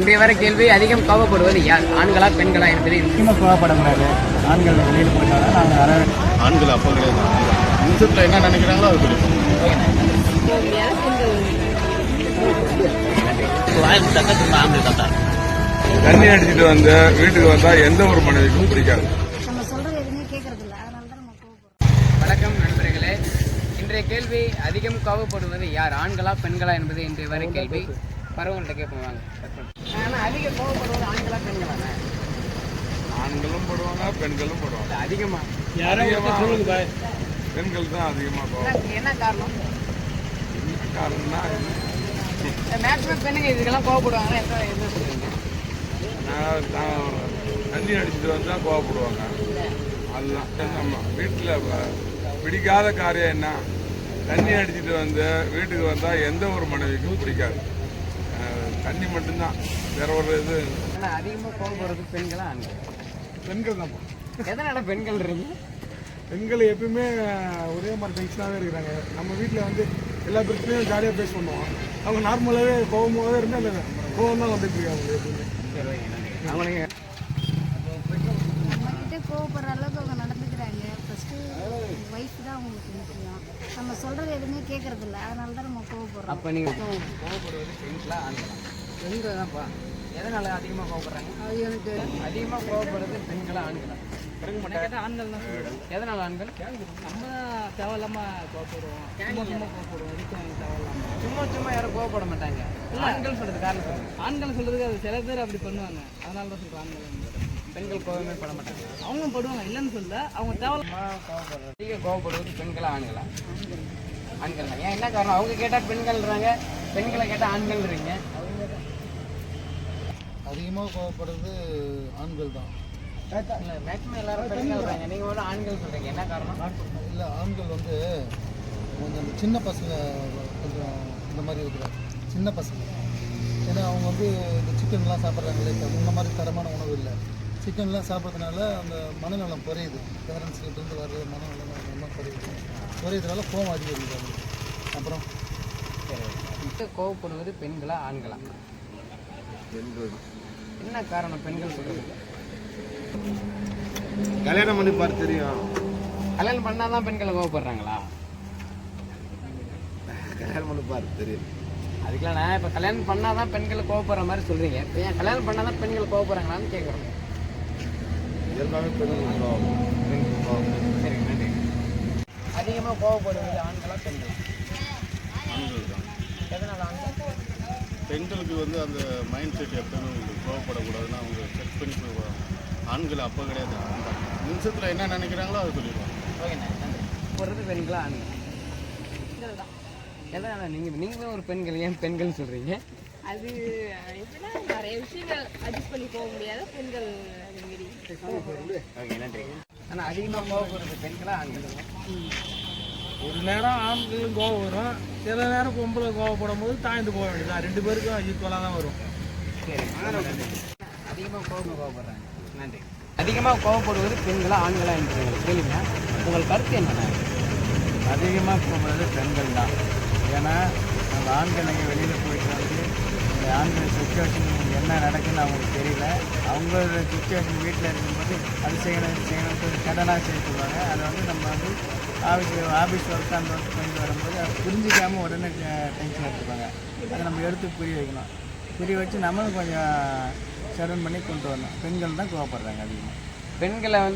இன்றைய வர கேள்வி அதிகம் கோபப்படுவது யார்? ஆண்களா பெண்களா என்பது முக்கியமாக கோவப்படக்கூடாது. ஆண்கள் வெளியில் போயிட்டாலும் நாங்கள் வர ஆண்கள் அப்போ கிடையாது. நிமிஷத்தில் என்ன நினைக்கிறாங்களோ அது தண்ணி அடிச்சிட்டு வந்து வீட்டுக்கு வந்தா எந்த ஒரு மனைவிக்கும் பிடிக்காது. வணக்கம் நண்பர்களே. இன்றைய கேள்வி அதிகம் கோபப்படுவது யார்? ஆண்களா பெண்களா என்பது இன்றைய வரை கேள்வி. பரவங்கள்ட்ட கேட்போம் வாங்க. ஆனால் அதிக கோபப்படுவது ஆண்களா பெண்களா ஆண்களும் போடுவாங்க பெண்களும் போடுவாங்க. அதிகமா. அதிகமா பெண்கள் தான் அதிகமா போவாங்க. என்ன- காரணம்? என்ன காரணம்னா மேக்ஸிமம் பெண்ணுங்க இதுக்கெல்லாம் கோவப்படுவாங்க எந்த என்ன நான் நான் தண்ணி அடிச்சிட்டு வந்தா கோவப்படுவாங்க. அதுதான். நம்ம வீட்டில் பிடிக்காத காரியம் என்ன? தண்ணி அடிச்சிட்டு வந்து வீட்டுக்கு வந்தா எந்த ஒரு மனைவிக்கும் பிடிக்காது. தண்ணி மட்டும்தான். வேற ஒரு இது. அதிகமாக கோவப்படுறது பெண்களா ஆண்கள்? பெண்கள் தான் எதனால பெண்கள் இருக்கீங்க பெண்கள் எப்பயுமே ஒரே மாதிரி டென்ஷனாகவே இருக்கிறாங்க. நம்ம வீட்டில் வந்து எல்லா பிரச்சனையும் ஜாலியாக பேஸ் பண்ணுவோம் அவங்க நார்மலாகவே கோவமாகவே இருந்தால் அந்த கோவம் தான் வந்துட்டு இருக்காங்க அவங்க எப்பயுமே. கிட்ட கோவப்படுற அளவுக்கு அவங்க நடந்துக்கிறாங்க. ஃபர்ஸ்ட் ஒய்ஃப் தான் அவங்களுக்கு முக்கியம். நம்ம சொல்றது எதுவுமே கேட்கறது இல்ல அதனால தான் நம்ம கோவப்படுறோம். அப்போ நீங்கள் கோவப்படுவது பெண்களா ஆண்களா? பெண்கள் தான்ப்பா எதனால அதிகமாக கோவப்படுறாங்க? அது எனக்கு அதிகமாக கோவப்படுறது பெண்களா ஆண்களா? ஆண்கள் தான். எதனால ஆண்கள்? நம்ம தேவையில்லாம கோவப்படுவோம். சும்மா சும்மா கோவப்படுவோம். எதுக்கும் தேவையில்லாம? சும்மா சும்மா யாரும் கோவப்பட மாட்டாங்க. ஆண்கள் சொல்றது காரணம் ஆண்கள் சொல்றதுக்கு அது சில பேர் அப்படி பண்ணுவாங்க. அதனால தான் சொல்றேன் ஆண்கள். பெண்கள் கோவமே பட மாட்டாங்க. அவங்களும் படுவாங்க. இல்லைன்னு சொல்ல அவங்க தேவை அதிக கோவப்படுவது பெண்களா ஆண்களா? ஆண்கள் தான். ஏன் என்ன காரணம்? அவங்க கேட்டால் பெண்கள்ன்றாங்க. பெண்களை கேட்டால் ஆண்கள்ன்றீங்க. அதிகமாக கோவப்படுறது ஆண்கள் தான். இல்லை மேக்ஸிமம் எல்லாரும் பெண்கள்ன்றாங்க நீங்கள் மட்டும் ஆண்கள் சொல்றீங்க. என்ன காரணம்? இல்லை ஆண்கள் வந்து கொஞ்சம் அந்த சின்ன பசங்க கொஞ்சம் இந்த மாதிரி இருக்கிற சின்ன பசங்க. ஏன்னா அவங்க வந்து இந்த சிக்கன்லாம் சாப்பிட்றாங்களே இப்போ முன்ன மாதிரி தரமான உணவு இல்லை. சிக்கன்லாம் சாப்பிட்றதுனால அந்த மனநலம் குறையுது. பேரண்ட்ஸ்கிட்டேருந்து வர்ற மனநலம் ரொம்ப குறையுது. குறையிறதுனால கோவம் அவங்களுக்கு அப்புறம் கோவப்படுவது பெண்களா ஆண்களா? பெண்கள். என்ன காரணம் பெண்கள் சொல்றதுக்கு கல்யாணம் பண்ணி பார்த்து தெரியும். கல்யாணம் பண்ணாதான் பெண்கள் கோவப்படுறாங்களா? கல்யாணம் பண்ணி பார்த்து தெரியும். அதுக்கெல்லாம் நான் இப்போ கல்யாணம் பண்ணாதான் பெண்கள் கோவப்படுற மாதிரி சொல்றீங்க. இப்போ ஏன் கல்யாணம் பண்ணாதான் பெண்கள் கோவப்படுறாங்களான்னு கேட்குறோம் எல்லாமே பெண்கள் கோவம் சரி நன்றி. அதிகமாக கோவப்படுவது ஆண்களா பெண்களா? தான். எதனால பெண்களுக்கு வந்து அந்த மைண்ட் செட் எப்பவுமே உங்களுக்கு கோவப்படக்கூடாதுன்னு அவங்க செக் பண்ணி போயிடுவாங்க ஆண்கள் அப்போ கிடையாது நிமிஷத்தில் என்ன நினைக்கிறாங்களோ அதை சொல்லிடுவாங்க. ஓகேண்ணா பெண்களா ஆண்கள்? எதனால நீங்கள் நீங்களும் ஒரு பெண்கள் ஏன் பெண்கள் சொல்கிறீங்க அது எப்படின்னா நிறைய விஷயங்கள் அட்ஜஸ்ட் பண்ணி போக முடியாத பெண்கள் ஓகே நன்றி. ஆனால் அதிகமாக கோவப்படுறது பெண்களா ஆண்கள்? ஒரு நேரம் ஆண்களும் கோவம் வரும். சில நேரம் பொம்பளை கோவப்படும் போது தாழ்ந்து போக வேண்டியது ரெண்டு பேருக்கும் ஈக்குவலாக தான் வரும். சரி அதிகமாக கோபம் கோவப்படுறாங்க. நன்றி. அதிகமாக கோவப்படுவது பெண்களா ஆண்களா என்று கேளுங்க உங்கள் கருத்து என்ன அதிகமாக போகிறது பெண்கள் தான். ஏன்னா நம்ம ஆண்கள் எங்கே வெளியில் போயிட்டு வந்து இந்த ஆண்கள் சுச்சுவேஷன் என்ன நடக்குன்னு அவங்களுக்கு தெரியல. அவங்களோட சுச்சுவேஷன் வீட்டில் இருக்கும்போது அது செய்யணும் இது செய்யணும்னு கடனாக செய்ய சொல்லுவாங்க. அதை வந்து நம்ம வந்து ஆஃபீஸ் ஆஃபீஸ் ஒர்க் அந்த ஒர்க் பண்ணிட்டு வரும்போது அதை புரிஞ்சிக்காமல் உடனே டென்ஷன் எடுத்துப்பாங்க. அதை நம்ம எடுத்து புரிய வைக்கணும். புரிய வச்சு நம்மளும் கொஞ்சம் சடன் பண்ணி கொண்டு வரணும். பெண்கள் தான் கோவப்படுறாங்க அதிகமாக பெண்களை வந்து